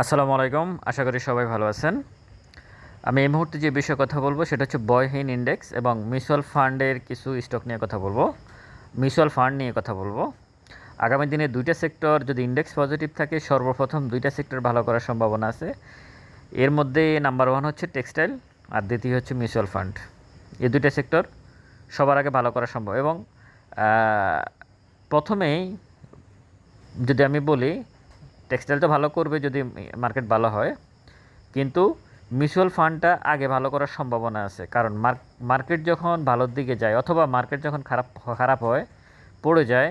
আসসালামু আলাইকুম, আশা করি সবাই ভালো আছেন। আমি এই মুহূর্তে যে বিষয়ে কথা বলব সেটা হচ্ছে বয়হীন ইন্ডেক্স এবং মিউচুয়াল ফান্ডের কিছু স্টক নিয়ে কথা বলব। মিউচুয়াল ফান্ড নিয়ে কথা বলব। আগামী দিনে দুইটা সেক্টর যদি ইন্ডেক্স পজিটিভ থাকে, সর্বপ্রথম দুইটা সেক্টর ভালো করার সম্ভাবনা আছে। এর মধ্যে নাম্বার ওয়ান হচ্ছে টেক্সটাইল আর দ্বিতীয় হচ্ছে মিউচুয়াল ফান্ড। এই দুইটা সেক্টর সবার আগে ভালো করা সম্ভব এবং প্রথমেই যদি আমি বলি টেক্সটাইল তো ভালো করবে যদি মার্কেট ভালো হয়। কিন্তু মিউচুয়াল ফান্ডটা আগে ভালো করার সম্ভাবনা আছে। কারণ মার্কেট যখন ভালোর দিকে যায় অথবা মার্কেট যখন খারাপ খারাপ হয়, পড়ে যায়,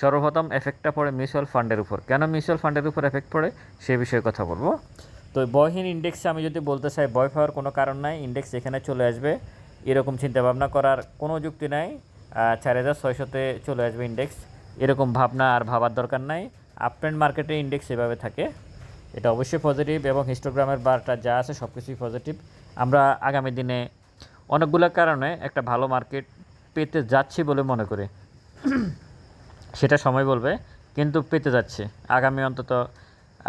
সর্বপ্রথম এফেক্টটা পড়ে মিউচুয়াল ফান্ডের উপর। কেন মিউচুয়াল ফান্ডের উপর এফেক্ট পড়ে? সে বিষয়ে কথা বলব। তো বয়হীন ইন্ডেক্সে আমি যদি বলতে চাই বয় পাওয়ার কোনো কারণ নাই। ইন্ডেক্স এখানে চলে আসবে। এরকম চিন্তাভাবনা করার কোনো যুক্তি নাই। চার হাজার ছয়শোতে চলে আসবে ইন্ডেক্স এরকম ভাবনা আর ভাবার দরকার নাই। আপ ট্রেন্ড মার্কেটে ইন্ডেক্স এভাবে থাকে। এটা অবশ্যই পজিটিভ এবং হিস্টোগ্রামের বারটা যা আছে সব কিছুই পজিটিভ আমরা আগামী দিনে অনেকগুলো কারণে একটা ভালো মার্কেট পেতে যাচ্ছি বলে মনে করি। সেটা সময় বলবে, কিন্তু পেতে যাচ্ছে। আগামী অন্তত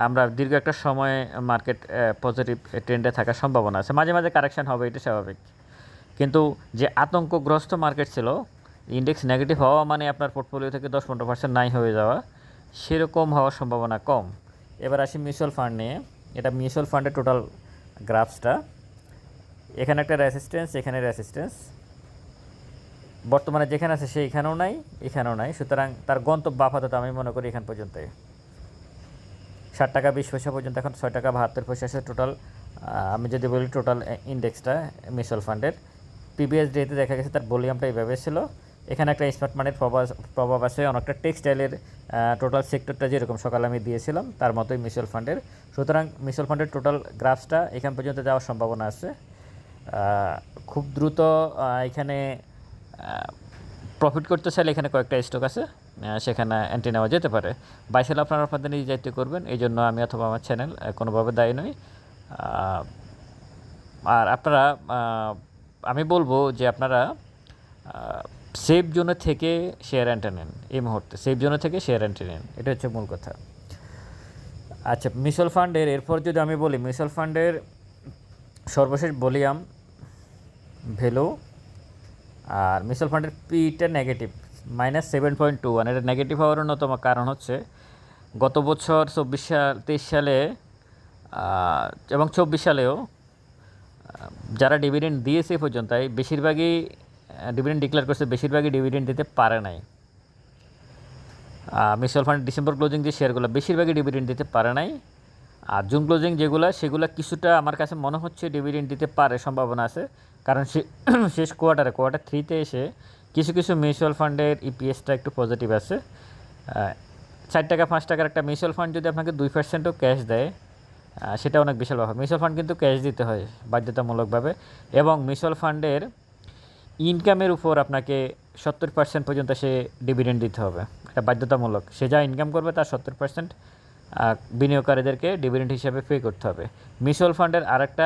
আমরা দীর্ঘ একটা সময়ে মার্কেট পজিটিভ ট্রেন্ডে থাকার সম্ভাবনা আছে। মাঝে মাঝে কারেকশন হবে, এটা স্বাভাবিক। কিন্তু যে আতঙ্কগ্রস্ত মার্কেট ছিল ইন্ডেক্স নেগেটিভ হওয়া মানে আপনার পোর্টফোলিও থেকে দশ পনেরো পার্সেন্ট নাই হয়ে যাওয়া। সেরকম হওয়ার সম্ভাবনা কম। এবার আসি মিউচুয়াল ফান্ড নিয়ে। এটা মিউচুয়াল ফান্ডের টোটাল গ্রাফসটা এখানে একটা রেসিস্ট্যান্স এখানে রেসিস্ট্যান্স বর্তমানে যেখানে আছে সেইখানেও নাই, এখানেও নাই। সুতরাং তার গন্তব্য আপাতত আমি মনে করি এখান পর্যন্ত ষাট টাকা, বিশ পয়সা পর্যন্ত এখন ছয় টাকা, বাহাত্তর পয়সা আছে টোটাল আমি যদি বলি টোটাল ইন্ডেক্সটা মিউচুয়াল ফান্ডের পিবিএস ডেতে দেখা গেছে তার ভলিউমটা এইভাবে ছিল। এখানে একটা স্মার্ট মানির প্রভাব প্রভাব আছে, অনেকটা টেক্সটাইলের টোটাল সেক্টরটা যেরকম সকালে আমি দিয়েছিলাম, তার মতোই মিউচুয়াল ফান্ডের সুতরাং মিউচুয়াল ফান্ডের টোটাল গ্রাফসটা এখান পর্যন্ত যাওয়ার সম্ভাবনা আছে। খুব দ্রুত এখানে প্রফিট করতে চাইলে এখানে কয়েকটা স্টক আছে সেখানে এন্ট্রি নেওয়া যেতে পারে। বাইসেল আপনারা আপনাদের নিজে দায়িত্ব করবেন, এই জন্য আমি অথবা আমার চ্যানেল কোনোভাবে দায়ী নই। আর আপনারা আমি বলব যে আপনারা সেফ জোনে থেকে শেয়ার এন্ট্রি নেন এই মুহূর্তে সেফ জোনে থেকে শেয়ার এন্ট্রি নেন এটা হচ্ছে মূল কথা। আচ্ছা মিউচুয়াল ফান্ডের এরপর যদি আমি বলি মিউচুয়াল ফান্ডের সর্বশেষ বলিয়াম ভ্যালু আর মিউচুয়াল ফান্ডের পিটা negative minus seven point two one এটা নেগেটিভ হওয়ার অন্যতম কারণ হচ্ছে গত বছর চব্বিশ সাল, তেইশ সালে এবং চব্বিশ সালেও যারা ডিভিডেন্ড দিয়েছে পর্যন্ত বেশিরভাগই ডিভিডেন্ড ডিক্লেয়ার করছে, বেশিরভাগই ডিভিডেন্ড দিতে পারে নাই। মিউচুয়াল ফান্ড ডিসেম্বর ক্লোজিং যে শেয়ারগুলো, বেশিরভাগই ডিভিডেন্ড দিতে পারে নাই। আর জুন ক্লোজিং যেগুলো, সেগুলো কিছুটা আমার কাছে মনে হচ্ছে ডিভিডেন্ড দিতে পারে, সম্ভাবনা আছে। কারণ শেষ কোয়ার্টারে কোয়ার্টার থ্রিতে এসে কিছু কিছু মিউচুয়াল ফান্ডের ইপিএসটা একটু পজিটিভ আছে। চার টাকা, পাঁচ টাকার একটা মিউচুয়াল ফান্ড যদি আপনাকে দুই পার্সেন্টও ক্যাশ দেয় সেটা অনেক বিশাল ব্যাপার। মিউচুয়াল ফান্ড কিন্তু ক্যাশ দিতে হয়, বাধ্যতামূলকভাবে। এবং মিউচুয়াল ফান্ডের ইনকামের উপর আপনাকে সত্তর পার্সেন্ট পর্যন্ত সে ডিভিডেন্ড দিতে হবে। এটা বাধ্যতামূলক। সে যা ইনকাম করবে, তার সত্তর পার্সেন্ট বিনিয়োগকারীদেরকে ডিভিডেন্ড হিসাবে পে করতে হবে। মিউচুয়াল ফান্ডের আরেকটা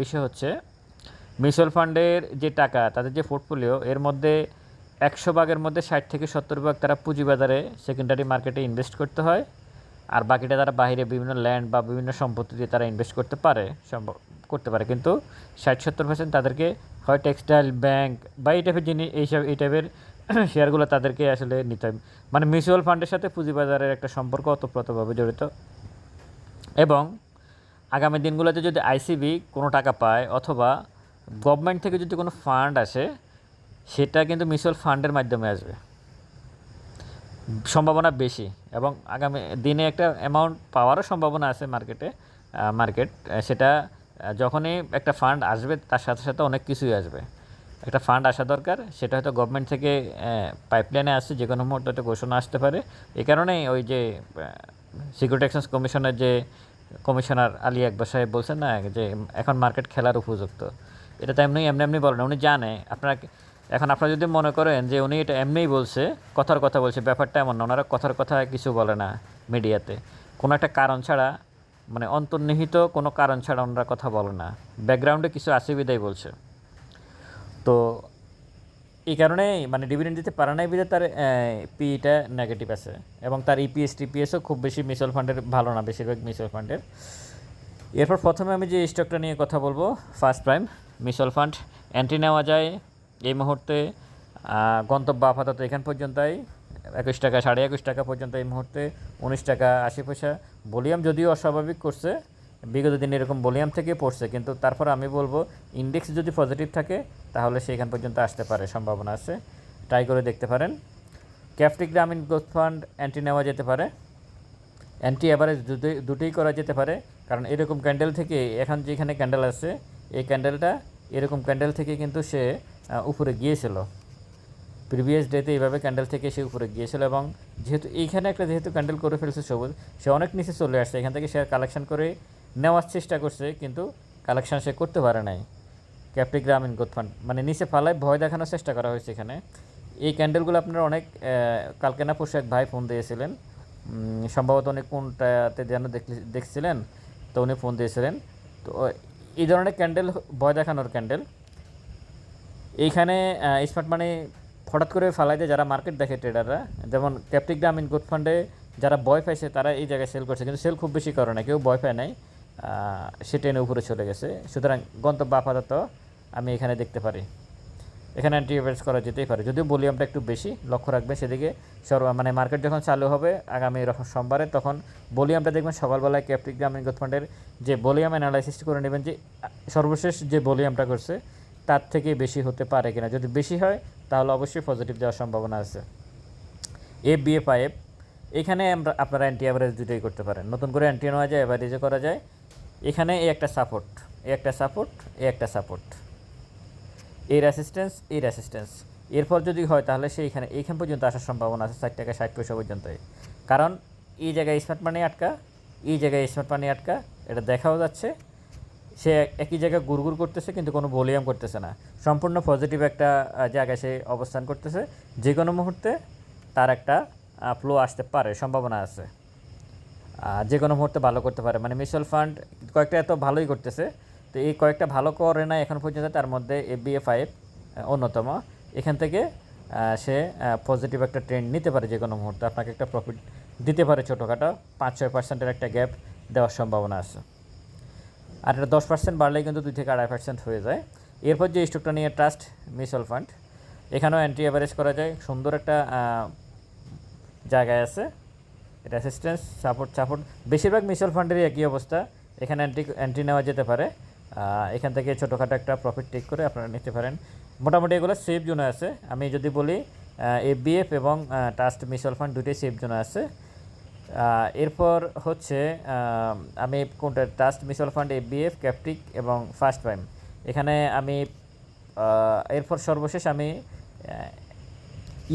বিষয় হচ্ছে মিউচুয়াল ফান্ডের যে টাকা, তাদের যে পোর্টফোলিও এর মধ্যে একশো ভাগের মধ্যে ষাট থেকে সত্তর ভাগ তারা পুঁজিবাজারে সেকেন্ডারি মার্কেটে ইনভেস্ট করতে হয়। আর বাকিটা তারা বাইরে বিভিন্ন ল্যান্ড বা বিভিন্ন সম্পত্তি দিয়ে তারা ইনভেস্ট করতে পারে। সম্ভব করতে পারে। কিন্তু ষাট, সত্তর পার্সেন্ট তাদেরকে হয় টেক্সটাইল ব্যাংক বা এই টাইপের জিনিস এইসব এই টাইপের শেয়ারগুলো তাদেরকে আসলে নিতে হয়। মানে মিউচুয়াল ফান্ডের সাথে পুঁজিবাজারের একটা সম্পর্ক ওতপ্রোতভাবে জড়িত। এবং আগামী দিনগুলোতে যদি আইসিবি কোনো টাকা পায় অথবা গভর্নমেন্ট থেকে যদি কোনো ফান্ড আসে, সেটা কিন্তু মিউচুয়াল ফান্ডের মাধ্যমে আসবে। সম্ভাবনা বেশি এবং আগামী দিনে একটা অ্যামাউন্ট পাওয়ারও সম্ভাবনা আছে মার্কেটে মার্কেট সেটা যখনই একটা ফান্ড আসবে, তার সাথে সাথে অনেক কিছুই আসবে। একটা ফান্ড আসা দরকার, সেটা হয়তো গভর্নমেন্ট থেকে পাইপলাইনে আসছে যে কোনো মুহূর্তে একটা ঘোষণা আসতে পারে। এই কারণেই ওই যে সিকিউরিটি এক্সচেঞ্জ কমিশনের যে কমিশনার আলী আকবর সাহেব বলছেন না, যে এখন মার্কেট খেলার উপযুক্ত। এটা তো এমনি এমনি এমনি বলে না উনি জানে। আপনারা এখন আপনারা যদি মনে করেন যে উনি এটা এমনিই বলছে, কথার কথা বলছে, ব্যাপারটা এমন না, ওনারা কথার কথা কিছু বলে না মিডিয়াতে কোনো একটা কারণ ছাড়া মানে অন্তর্নিহিত কোনো কারণ ছাড়া ওনারা কথা বলে না। ব্যাকগ্রাউন্ডে কিছু আছে বিদায় বলছে। তো এই কারণে মানে ডিভিডেন্ড দিতে পারে নাই বিধে তার পিটা নেগেটিভ আছে। এবং তার ইপিএস টিপিএসও খুব বেশি মিউচুয়াল ফান্ডের ভালো না, বেশিরভাগ মিউচুয়াল ফান্ডের এরপর প্রথমে আমি যে স্টকটা নিয়ে কথা বলব first prime mutual fund entry নেওয়া যায়। এই মুহূর্তে গন্তব্য আপাতত এখান পর্যন্তই। একুশ টাকা, সাড়ে একুশ টাকা পর্যন্ত এই মুহূর্তে উনিশ টাকা, আশি পয়সা ভলিউম যদিও অস্বাভাবিক করছে, বিগত দিন এরকম ভলিউম থেকে পড়ছে, কিন্তু তারপর আমি বলব ইন্ডেক্স যদি পজিটিভ থাকে, তাহলে সেখান পর্যন্ত আসতে পারে, সম্ভাবনা আছে। ট্রাই করে দেখতে পারেন। ক্যাপটিক গ্রামীণ গ্রোথ ফান্ড অ্যান্টি নেওয়া যেতে পারে। অ্যান্টি অ্যাভারেজ দুটোই দুটোই করা যেতে পারে, কারণ এরকম ক্যান্ডেল থেকে, এখন যেখানে ক্যান্ডেল আছে, এই ক্যান্ডেলটা এরকম ক্যান্ডেল থেকে কিন্তু সে উপরে গিয়েছিল। প্রিভিয়াস ডেতে এইভাবে ক্যান্ডেল থেকে সে উপরে গিয়েছিল এবং যেহেতু এইখানে একটা যেহেতু ক্যান্ডেল করে ফেলছে সবুজ সে অনেক নিচে চলে আসছে। এখান থেকে শেয়ার কালেকশন করে নেওয়ার চেষ্টা করছে কিন্তু কালেকশন সে করতে পারে নাই। ক্যাপটি গ্রামীণ গ্রোথ ফান্ড মানে নিচে ফালায় ভয় দেখানোর চেষ্টা করা হয়েছে এখানে। এই ক্যান্ডেলগুলো আপনারা অনেক আহ, কালকে না এক ভাই ফোন দিয়েছিলেন। সম্ভবত উনি কোনটাতে যেন দেখছিলেন তো উনি ফোন দিয়েছিলেন। তো এই ধরনের ক্যান্ডেল ভয় দেখানোর ক্যান্ডেল। এইখানে স্মার্ট মানি হঠাৎ করে ফালাই দেয় যারা মার্কেট দেখে ট্রেডাররা যেমন ক্যাপটিক গ্রামীণ গুড ফান্ডে যারা ভয় পাইছে, তারা এই জায়গায় সেল করছে। কিন্তু সেল খুব বেশি করে না কেউ ভয় পায় নাই। সে ট্রেনে উপরে চলে গেছে। সুতরাং গন্তব্য আপাতত আমি এখানে দেখতে পারি। এখানে অ্যান্টি এভারেজ করা যেতেই পারে। যদিও ভলিউমটা একটু বেশি, লক্ষ্য রাখবেন সেদিকে। সর্ব মানে মার্কেট যখন চালু হবে আগামী সোমবারে, তখন ভলিউমটা দেখবেন সকালবেলায় ক্যাপটিক গ্রামীণ গ্রোথ ফান্ডের যে ভলিউম অ্যানালাইসিস করে নেবেন যে সর্বশেষ যে ভলিউমটা করছে, তার থেকে বেশি হতে পারে কিনা। যদি বেশি হয় তাহলে অবশ্যই পজিটিভ যাওয়ার সম্ভাবনা আছে। এফ বি এফ আইএফ এখানে আমরা, আপনারা অ্যান্টি অ্যাভারেজ দুটোই করতে পারেন। নতুন করে অ্যান্টি নেওয়া যায় অ্যাভারেজও করা যায়। এখানে এই একটা সাপোর্ট এ একটা সাপোর্ট এ একটা সাপোর্ট এর অ্যাসিস্ট্যান্স এর অ্যাসিস্ট্যান্স এরপর যদি হয়, তাহলে সে এখানে এইখান পর্যন্ত আসার সম্ভাবনা আছে, ষাট টাকা ষাট পয়সা পর্যন্তই কারণ এই জায়গায় স্মার্ট মানি আটকা, এই জায়গায় স্মার্ট মানি আটকা, এটা দেখাও যাচ্ছে। সে একই জায়গায় গুড়গুড় করতেছে, কিন্তু কোনো ভলিউম করতেছে না। সম্পূর্ণ পজিটিভ একটা জায়গায় সে অবস্থান করতেছে। যে কোনো মুহূর্তে তার একটা ফ্লো আসতে পারে, সম্ভাবনা আছে। যে কোনো মুহূর্তে ভালো করতে পারে। মানে মিউচুয়াল ফান্ড কয়েকটা এত ভালোই করতেছে, তো এই কয়েকটা ভালো করে না এখন পর্যন্ত, তার মধ্যে এফবিএ ফাইভ অন্যতম। এখান থেকে সে পজিটিভ একটা ট্রেন্ড নিতে পারে যে কোনো মুহূর্তে। আপনাকে একটা প্রফিট দিতে পারে ছোটোখাটো, পাঁচ ছয় পার্সেন্টের একটা গ্যাপ দেওয়ার সম্ভাবনা আছে। আর এটা দশ পার্সেন্ট বাড়লেই কিন্তু দুই থেকে আড়াই পার্সেন্ট হয়ে যায়। এরপর যে স্টকটা নিয়ে ট্রাস্ট মিউচুয়াল ফান্ড এখানেও এন্ট্রি অ্যাভারেজ করা যায়। সুন্দর একটা জায়গায় আছে। এটা অ্যাসিস্ট্যান্স সাপোর্ট সাপোর্ট বেশিরভাগ মিউচুয়াল ফান্ডেরই একই অবস্থা। এখানে এন্ট্রি এন্ট্রি নেওয়া যেতে পারে। এখান থেকে ছোটোখাটো একটা প্রফিট টেক করে আপনারা নিতে পারেন। মোটামুটি এগুলো সেফ জোনে আছে। আমি যদি বলি এফবিএফ এবং ট্রাস্ট মিউচুয়াল ফান্ড দুটোই সেফ জোনে আছে। এরপর হচ্ছে আমি কোনটা ট্রাস্ট মিউচুয়াল ফান্ড এফবিএফ ক্যাপটিক এবং ফার্স্ট প্রাইম এখানে আমি এরপর সর্বশেষ আমি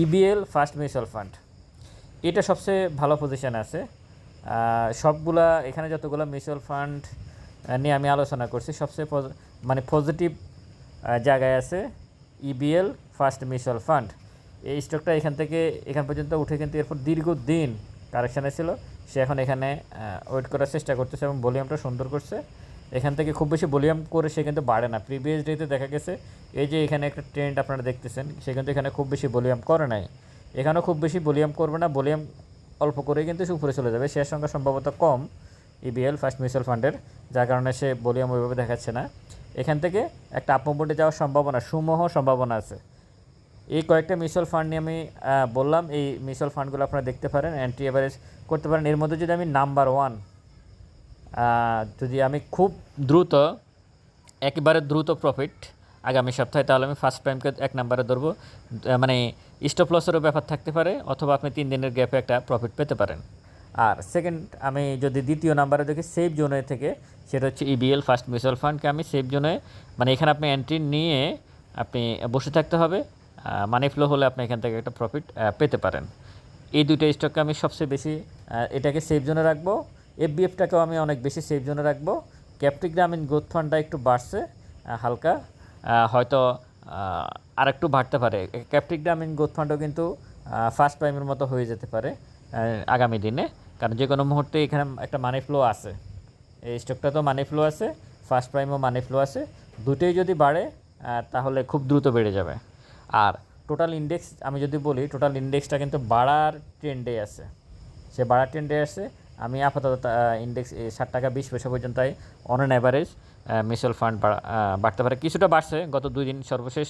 ইবিএল ফার্স্ট মিউচুয়াল ফান্ড এটা সবচেয়ে ভালো পজিশন আছে। সবগুলা, এখানে যতগুলো মিউচুয়াল ফান্ড নিয়ে আমি আলোচনা করছি, সবচেয়ে মানে পজিটিভ জায়গায় আছে ইবিএল ফার্স্ট মিউচুয়াল ফান্ড এই স্টকটা এখান থেকে, এখান পর্যন্ত উঠে কিন্তু এরপর দীর্ঘদিন কারেকশানে ছিল সে এখন এখানে ওয়েট করার চেষ্টা করতেছে এবং ভলিউমটা সুন্দর করছে। এখান থেকে খুব বেশি ভলিউম করে সে কিন্তু বাড়ে না। প্রিভিয়াস ডেতে দেখা গেছে, এই যে এখানে একটা ট্রেন্ড আপনারা দেখতেছেন, সে কিন্তু এখানে খুব বেশি ভলিউম করে নাই। এখানেও খুব বেশি ভলিউম করবে না, ভলিউম অল্প করেই কিন্তু সে উপরে চলে যাবে। শেয়ার সংখ্যা সম্ভবত কম ইবিএল ফার্স্ট মিউচুয়াল ফান্ডের যার কারণে সে ভলিউম ওইভাবে দেখাচ্ছে না। এখান থেকে একটা আপমোডে যাওয়ার সম্ভাবনা, সুমোহ সম্ভাবনা আছে। এই কয়েকটা মিউচুয়াল ফান্ড নিয়ে আমি বললাম। এই মিউচুয়াল ফান্ডগুলো আপনারা দেখতে পারেন অ্যান্টি এভারেজ করতে পারেন। এর মধ্যে যদি আমি নাম্বার ওয়ান যদি আমি খুব দ্রুত, একেবারে দ্রুত প্রফিট আগামী সপ্তাহে, তাহলে আমি ফার্স্ট টাইমকে এক নাম্বারে ধরবো। মানে স্টপ লসেরও ব্যাপার থাকতে পারে, অথবা আপনি তিন দিনের গ্যাপে একটা প্রফিট পেতে পারেন। আর সেকেন্ড আমি যদি দ্বিতীয় নাম্বারে দেখি সেফ জোনে থেকে, সেটা হচ্ছে ইবিএল ফার্স্ট মিউচুয়াল ফান্ডকে আমি সেফ জোনে মানে এখানে আপনি এন্ট্রি নিয়ে আপনি বসে থাকতে হবে। মানি ফ্লো হলে আপনি এখান থেকে একটা প্রফিট পেতে পারেন। এই দুইটা স্টককে আমি সবচেয়ে বেশি এটাকে সেফ জোনে রাখব। এফবিএফটাকেও আমি অনেক বেশি সেফ জোনে রাখব। ক্যাপটিক গ্রামীণ গ্রোথ ফান্ডটা একটু বাড়ছে হালকা। হয়তো আর একটু বাড়তে পারে। ক্যাপটিক গ্রামীণ গ্রোথ ফান্ডও কিন্তু ফার্স্ট প্রাইমের মতো হয়ে যেতে পারে আগামী দিনে। কারণ যে কোনো মুহূর্তে এখানে একটা মানি ফ্লো আছে। এই স্টকটা তো মানি ফ্লো আছে ফার্স্ট প্রাইমও মানি ফ্লো আছে। দুটোই যদি বাড়ে তাহলে খুব দ্রুত বেড়ে যাবে। আর টোটাল ইন্ডেক্স আমি যদি বলি টোটাল ইন্ডেক্সটা কিন্তু বাড়ার ট্রেন্ডে আছে। সে বাড়ার ট্রেন্ডে আছে। আমি আপাতত ইন্ডেক্স ষাট টাকা বিশ পয়সা পর্যন্তই on an average mutual fund বাড়তে পারে। কিছুটা বাড়ছে, গত দুই দিন সর্বশেষ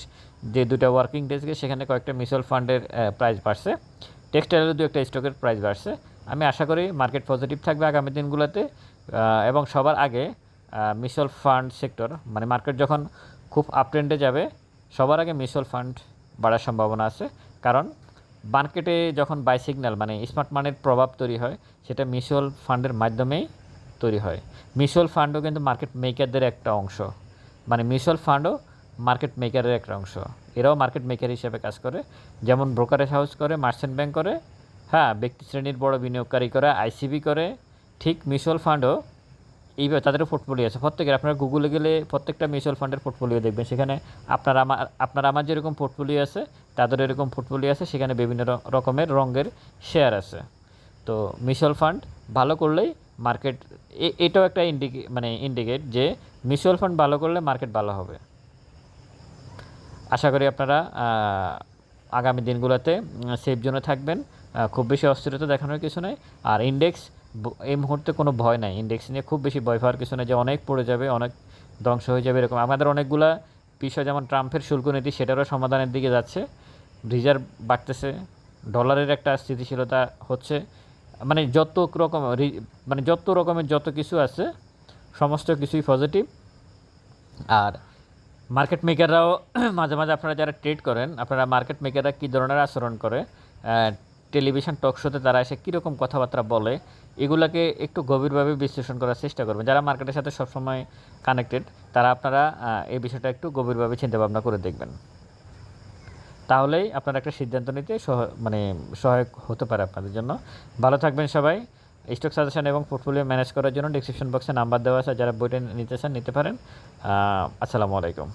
যে দুটো ওয়ার্কিং ডেজকে সেখানে কয়েকটা মিউচুয়াল ফান্ডের প্রাইস বাড়ছে। টেক্সটাইলের দু একটা স্টকের প্রাইস বাড়ছে। আমি আশা করি মার্কেট পজিটিভ থাকবে আগামী দিনগুলোতে এবং সবার আগে মিউচুয়াল ফান্ড সেক্টর মানে মার্কেট যখন খুব আপ ট্রেন্ডে যাবে সবার আগে মিউচুয়াল ফান্ড বাড়ার সম্ভাবনা আছে। কারণ মার্কেটে যখন বাই সিগন্যাল মানে স্মার্ট মানির প্রভাব তৈরি হয়, সেটা মিউচুয়াল ফান্ডের মাধ্যমেই তৈরি হয়। মিউচুয়াল ফান্ডও কিন্তু মার্কেট মেকারদের একটা অংশ। মানে মিউচুয়াল ফান্ডও মার্কেট মেকারের একটা অংশ। এরাও মার্কেট মেকার হিসেবে কাজ করে। যেমন ব্রোকারেজ হাউস করে, মার্চেন্ট ব্যাংক করে হ্যাঁ ব্যক্তি শ্রেণির বড় বিনিয়োগকারী করে আইসিবি করে, ঠিক মিউচুয়াল ফান্ডও এইভাবে তাদেরও পোর্টফোলিও আছে। প্রত্যেকের আপনারা গুগলে গেলে প্রত্যেকটা মিউচুয়াল ফান্ডের পোর্টফোলিও দেখবেন। সেখানে আপনার আমার আপনার আমার যেরকম পোর্টফোলিও আছে, তাদের এরকম পোর্টফোলিও আছে, সেখানে বিভিন্ন রকমের রঙের শেয়ার আছে। তো মিউচুয়াল ফান্ড ভালো করলেই মার্কেট এটাও একটা ইন্ডিকে মানে ইন্ডিকেট যে মিউচুয়াল ফান্ড ভালো করলে মার্কেট ভালো হবে। আশা করি আপনারা আগামী দিনগুলোতে সেফ জোনে থাকবেন। খুব বেশি অস্থিরতা দেখানোর কিছু নেই। আর ইন্ডেক্স এই মুহূর্তে কোনো ভয় নাই। ইন্ডেক্স নিয়ে খুব বেশি ভয় পাওয়ার কিছু নেই যে অনেক পড়ে যাবে, অনেক ধ্বংস হয়ে যাবে, এরকম। আমাদের অনেকগুলা বিষয়, যেমন ট্রাম্পের শুল্ক নীতি সেটারও সমাধানের দিকে যাচ্ছে। রিজার্ভ বাড়তেছে। ডলারের একটা স্থিতিশীলতা হচ্ছে। মানে যত রকম মানে যত রকমের যত কিছু আছে, সমস্ত কিছুই পজিটিভ আর মার্কেট মেকাররাও মাঝে মাঝে আপনারা যারা ট্রেড করেন, আপনারা মার্কেট মেকাররা কী ধরনের আচরণ করে? টেলিভিশন টক শোতে তারা এসে কীরকম কথাবার্তা বলে? এগুলাকে একটু গভীরভাবে বিশ্লেষণ করার চেষ্টা করবেন। যারা মার্কেটের সাথে সবসময় কানেক্টেড তারা আপনারা এই বিষয়টা একটু গভীরভাবে চিন্তা ভাবনা করে দেখবেন। তাহলেই আপনারা একটা সিদ্ধান্ত নিতে সহ মানে সহায়ক হতে পারে আপনাদের জন্য। ভালো থাকবেন সবাই। স্টক সাজেশন এবং পোর্টফোলিও ম্যানেজ করার জন্য ডিসক্রিপশন বক্সে নাম্বার দেওয়া আছে। যারা বইটা নিতে চান, নিতে পারেন। আসসালামু আলাইকুম।